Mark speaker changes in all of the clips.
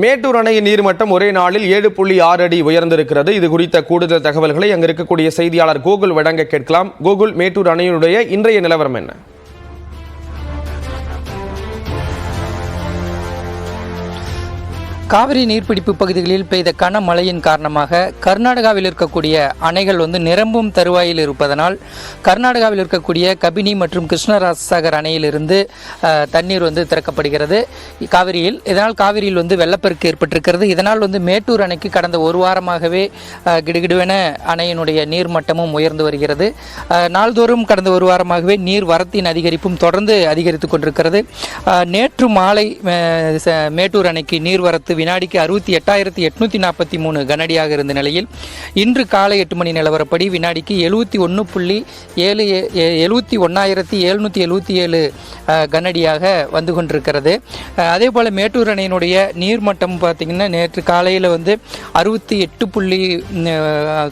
Speaker 1: மேட்டூர் அணையின் நீர்மட்டம் ஒரே நாளில் ஏழு புள்ளி ஆறு அடி உயர்ந்திருக்கிறது. இது குறித்த கூடுதல் தகவல்களை அங்கு இருக்கக்கூடிய செய்தியாளர் கோகுல் வழங்க கேட்கலாம். கோகுல் மேட்டூர் அணையினுடைய இன்றைய நிலவரம் என்ன?
Speaker 2: காவிரி நீர்பிடிப்பு பகுதிகளில் பெய்த கனமழையின் காரணமாக கர்நாடகாவில் இருக்கக்கூடிய அணைகள் வந்து நிரம்பும் தருவாயில் இருப்பதனால் கர்நாடகாவில் இருக்கக்கூடிய கபினி மற்றும் கிருஷ்ணராஜசாகர் அணையிலிருந்து தண்ணீர் வந்து திறக்கப்படுகிறது. காவிரியில் இதனால் காவிரியில் வந்து வெள்ளப்பெருக்கு ஏற்பட்டிருக்கிறது. இதனால் வந்து மேட்டூர் அணைக்கு கடந்த ஒரு வாரமாகவே கிடுகிடுவென அணையினுடைய நீர்மட்டமும் உயர்ந்து வருகிறது. நாள்தோறும் கடந்த ஒரு வாரமாகவே நீர் வரத்தின் அதிகரிப்பும் தொடர்ந்து அதிகரித்து கொண்டிருக்கிறது. நேற்று மாலை மேட்டூர் அணைக்கு நீர்வரத்து வினாடிக்கு அறுபத்தி எட்டாயிரத்தி எட்நூத்தி நாற்பத்தி மூணு கனடியாக இருந்த நிலையில் இன்று காலை எட்டு மணி நிலவரப்படி வினாடிக்கு எழுபத்தி ஒன்று புள்ளி ஏழு எழுபத்தி ஒன்றாயிரத்தி எழுநூற்றி எழுபத்தி ஏழு கனடியாக வந்து கொண்டிருக்கிறது. அதே போல் மேட்டூர் அணையினுடைய நீர்மட்டம் பார்த்திங்கன்னா நேற்று காலையில் வந்து அறுபத்தி எட்டு புள்ளி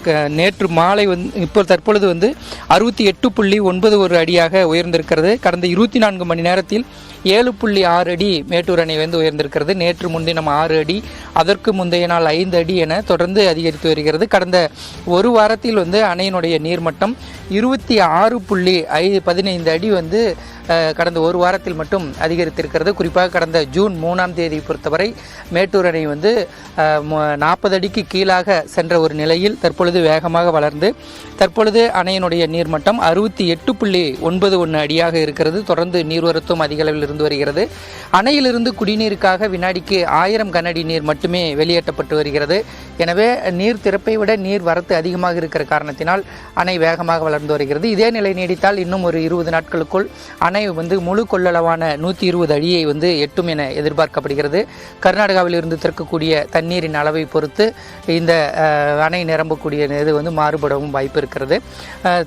Speaker 2: க- நேற்று மாலை வந்து இப்போ தற்பொழுது வந்து அறுபத்தி எட்டு புள்ளி ஒன்பது ஒரு அடியாக உயர்ந்திருக்கிறது. கடந்த இருபத்தி நான்கு மணி நேரத்தில் ஏழு புள்ளி ஆறு அடி மேட்டூர் அணை வந்து உயர்ந்திருக்கிறது. நேற்று முன்தினம் ஆறு அடி அதற்கு முந்தைய நாள் ஐந்து அடி என தொடர்ந்து அதிகரித்து வருகிறது. கடந்த ஒரு வாரத்தில் வந்து அணையினுடைய நீர்மட்டம் இருபத்தி ஆறு புள்ளி ஐ பதினைந்து அடி வந்து கடந்த ஒரு வாரத்தில் மட்டும் அதிகரித்திருக்கிறது. குறிப்பாக கடந்த ஜூன் மூணாம் தேதி பொறுத்தவரை மேட்டூர் அணை வந்து நாற்பது அடிக்கு கீழாக சென்ற ஒரு நிலையில் தற்பொழுது வேகமாக வளர்ந்து தற்பொழுது அணையினுடைய நீர்மட்டம் அறுபத்தி எட்டு புள்ளி ஒன்பது ஒன்று அடியாக இருக்கிறது. தொடர்ந்து நீர்வரத்தும் அதிக அளவில் இருந்து வருகிறது. அணையிலிருந்து குடிநீருக்காக வினாடிக்கு ஆயிரம் கனஅடி நீர் மட்டுமே வெளியேற்றப்பட்டு வருகிறது. எனவே நீர் திறப்பை விட நீர் வரத்து அதிகமாக இருக்கிற காரணத்தினால் அணை வேகமாக வளர்ந்து வருகிறது. இதே நிலை நீடித்தால் இன்னும் ஒரு இருபது நாட்களுக்குள் அணை வந்து முழு கொள்ளளவான நூற்றி இருபது அடியை வந்து எட்டும் என எதிர்பார்க்கப்படுகிறது. கர்நாடகாவில் இருந்து திறக்கக்கூடிய தண்ணீரின் அளவை பொறுத்து இந்த அணை நிரம்பக்கூடிய இது வந்து மாறுபடவும் வாய்ப்பு இருக்கிறது.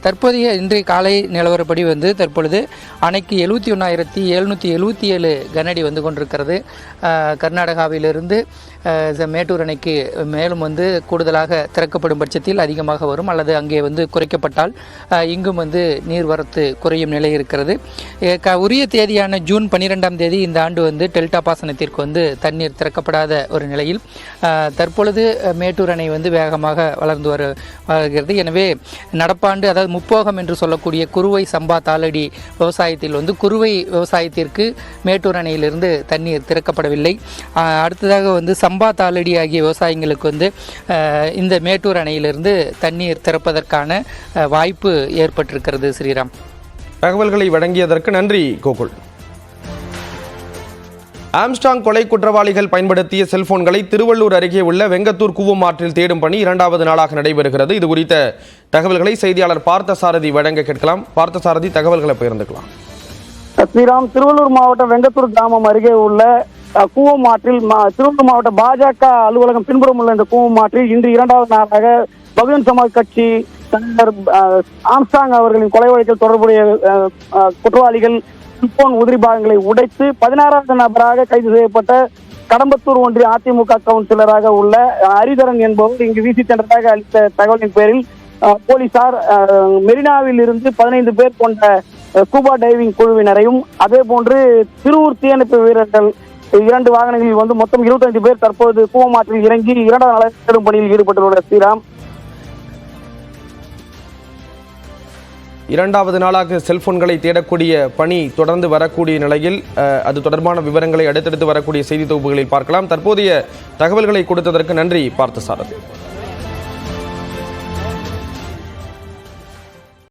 Speaker 2: தற்போதைய இன்றைய காலை நிலவரப்படி வந்து தற்பொழுது அணைக்கு எழுபத்தி ஒன்றாயிரத்தி எழுநூற்றி எழுபத்தி ஏழு கனடி வந்து கொண்டிருக்கிறது. கர்நாடகாவிலிருந்து அஹ், மேட்டூர் அணைக்கு மேலும் வந்து கூடுதலாக திறக்கப்படும் பட்சத்தில் அதிகமாக வரும் அல்லது அங்கே வந்து குறைக்கப்பட்டால் இங்கும் வந்து நீர்வரத்து குறையும் நிலை இருக்கிறது. க- உரிய தேதியான ஜூன் பன்னிரெண்டாம் தேதி இந்த ஆண்டு வந்து டெல்டா பாசனத்திற்கு வந்து தண்ணீர் திறக்கப்படாத ஒரு நிலையில் தற்பொழுது மேட்டூர் அணை வந்து வேகமாக வளர்ந்து வரு வருகிறது. எனவே நடப்பாண்டு அதாவது முப்போகம் என்று சொல்லக்கூடிய குறுவை சம்பா தாளடி விவசாயத்தில் வந்து குறுவை விவசாயத்திற்கு மேட்டூர் அணையிலிருந்து தண்ணீர் திறக்கப்படவில்லை. அஹ், அடுத்ததாக வந்து சம்பா தாளடி ஆகிய விவசாயிங்களுக்கு வந்து இந்த மேட்டூர் அணையிலிருந்து தண்ணீர் திறப்பதற்கான வாய்ப்பு ஏற்பட்டிருக்கிறது ஸ்ரீராம்.
Speaker 1: தகவல்களை வழங்கியதற்கு நன்றி கோகுல். ஆம்ஸ்டாங் கொலை குற்றவாளிகள் பயன்படுத்திய செல்போன்களை திருவள்ளூர் அருகே உள்ள வெங்கத்தூர் கூவம் ஆற்றில் தேடும் பணி இரண்டாவது நாளாக நடைபெறுகிறது. இது குறித்த தகவல்களை செய்தியாளர் பார்த்தசாரதி வழங்க கேட்கலாம். பார்த்தசாரதி தகவல்களை பகிர்ந்துக்கலாம்.
Speaker 3: ஸ்ரீராம் திருவள்ளூர் மாவட்டம் வெங்கத்தூர் கிராமம் அருகே உள்ள கூவம் ஆற்றில் மா- திருவள்ளூர் மாவட்ட பாஜக அலுவலகம் பின்புறம் உள்ள இந்த கூவம் ஆற்றில் இன்று இரண்டாவது நாளாக பகுஜன் சமாஜ் கட்சி தலைவர் ஆம்சாங் அவர்களின் கொலை வழக்கில் தொடர்புடைய குற்றவாளிகள் செல்போன் உதிரி பாகங்களை உடைத்து பதினாறாவது நபராக கைது செய்யப்பட்ட கடம்பத்தூர் ஒன்றிய அதிமுக கவுன்சிலராக உள்ள ஹரிதரன் என்பவர் இங்கு வீசி சென்றதாக அளித்த தகவலின் பேரில் போலீசார் மெரினாவில் இருந்து பதினைந்து பேர் கொண்ட அஹ், ஸ்கூபா டைவிங் குழுவினரையும் அதே போன்று திருவூர் தீயணைப்பு வீரர்கள் இரண்டு வாகனங்களில் வந்து மொத்தம் 25 பேர் தற்போது கூவமாற்றில் இறங்கி இரண்டாம் நாள் தேடும் பணியில் ஈடுபட்டுள்ள ஸ்ரீராம்.
Speaker 1: இரண்டாவது நாளாக செல்போன்களை தேடக்கூடிய பணி தொடர்ந்து வரக்கூடிய நிலையில் அஹ், அது தொடர்பான விவரங்களை அடுத்தடுத்து வரக்கூடிய செய்தி தொகுப்புகளில் பார்க்கலாம். தற்போதைய தகவல்களை கொடுத்ததற்கு நன்றி பார்த்த சாரதி